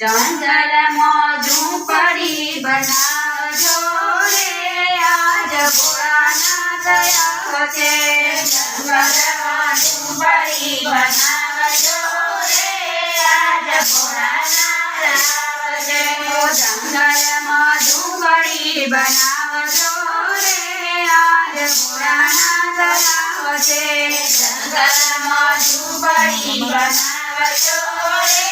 જંગલમાં પડી બનાવજો રે આજ ભોળાનાથ આવ્યો છે જંગલમાં પડી બનાવજો રે આજ પુરાના આવ્યો છે જંગલમાં પડી બનાવજો રે આજ ભોળાનાથ આવ્યો છે જંગલમાં ઝૂંપડી બનાવજો રે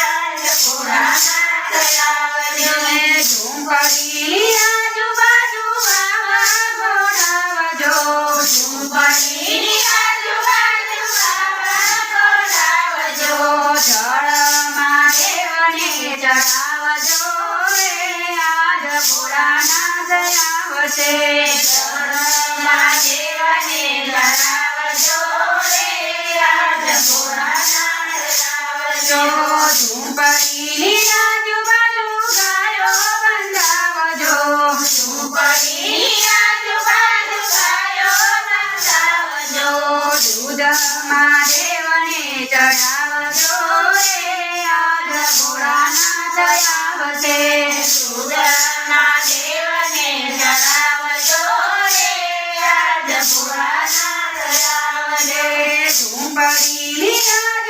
આજ ભોળાનાથ આવ્યો છે ઝૂંપડી આજુબાજુ વાવા ગોઠવજો ઝૂંપડીની આજુબાજુ વાવા ગોઠવજો જળમાં દેવને ચડાવજો રે આજ ભોળાનાથ આવશે આવજો ઝૂંપડીની આજુબાજુ ગાયો બંધાવજો ઝૂંપડીની આજુબાજુ ગાયો બંધાવજો દૂધમાં દેવને ચડાવજો રે આજ ભોળાનાથ આવશે દૂધના દેવને ચડાવજો રે આજ ભોળાનાથ આવશે ઝૂંપડીની આજુબાજુ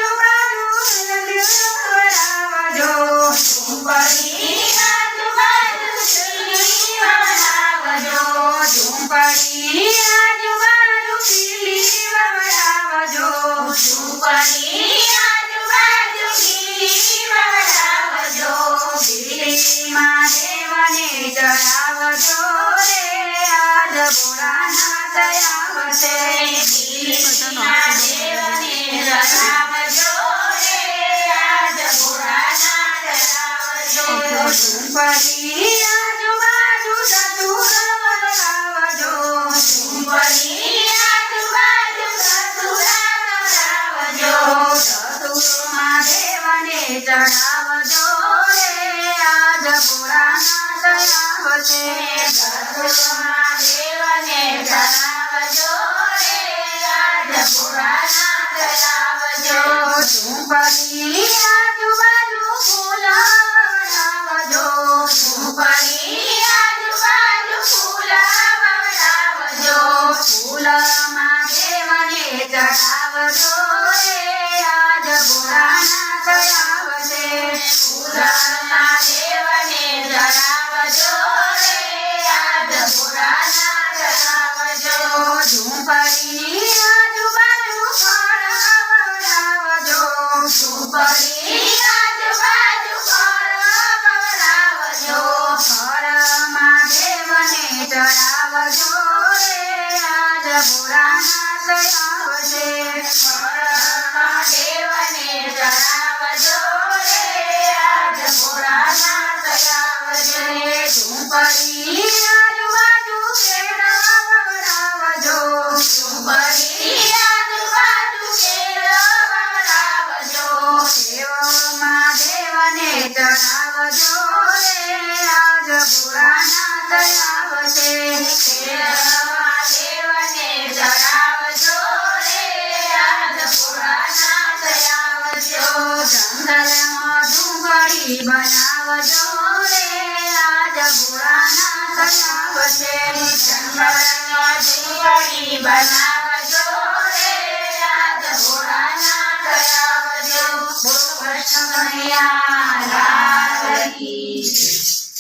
ચડાવજો રે આજ ભોળાનાથ આવજો આજ ભોળાનાથ આવશે ફળમાં દેવને ચડાવજો રે આજ ભોળાનાથ ઝૂંપડી બનાવજો રે આજ ભોળાના બનાવજો રે આજ ભોળાના કલાપ